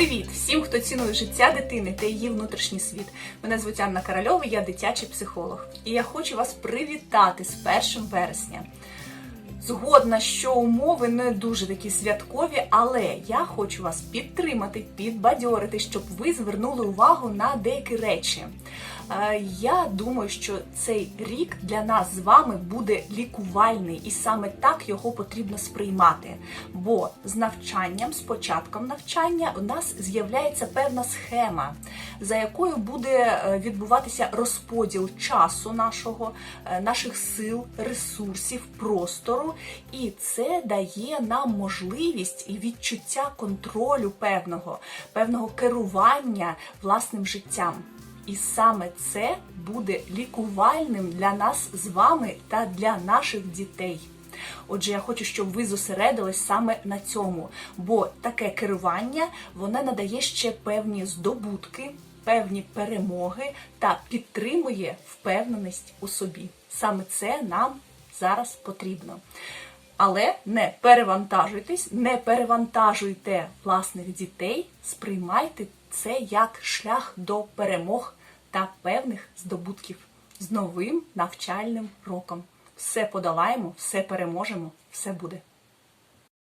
Привіт всім, хто цінує життя дитини та її внутрішній світ. Мене звуть Анна Корольова, я дитячий психолог. І я хочу вас привітати з 1 вересня. Згодна, що умови не дуже такі святкові, але я хочу вас підтримати, підбадьорити, щоб ви звернули увагу на деякі речі. Я думаю, що цей рік для нас з вами буде лікувальний, і саме так його потрібно сприймати. Бо з навчанням, з початком навчання, у нас з'являється певна схема, за якою буде е, відбуватися розподіл часу нашого, е, наших сил, ресурсів, простору, і це дає нам можливість і відчуття контролю певного, певного керування власним життям. І саме це буде лікувальним для нас з вами та для наших дітей. Отже, я хочу, щоб ви зосередились саме на цьому, бо таке керування воно надає ще певні здобутки, певні перемоги та підтримує впевненість у собі. Саме це нам зараз потрібно. Але не перевантажуйтесь, не перевантажуйте власних дітей, сприймайте це як шлях до перемог та певних здобутків з новим навчальним роком. Все подолаємо, все переможемо, все буде.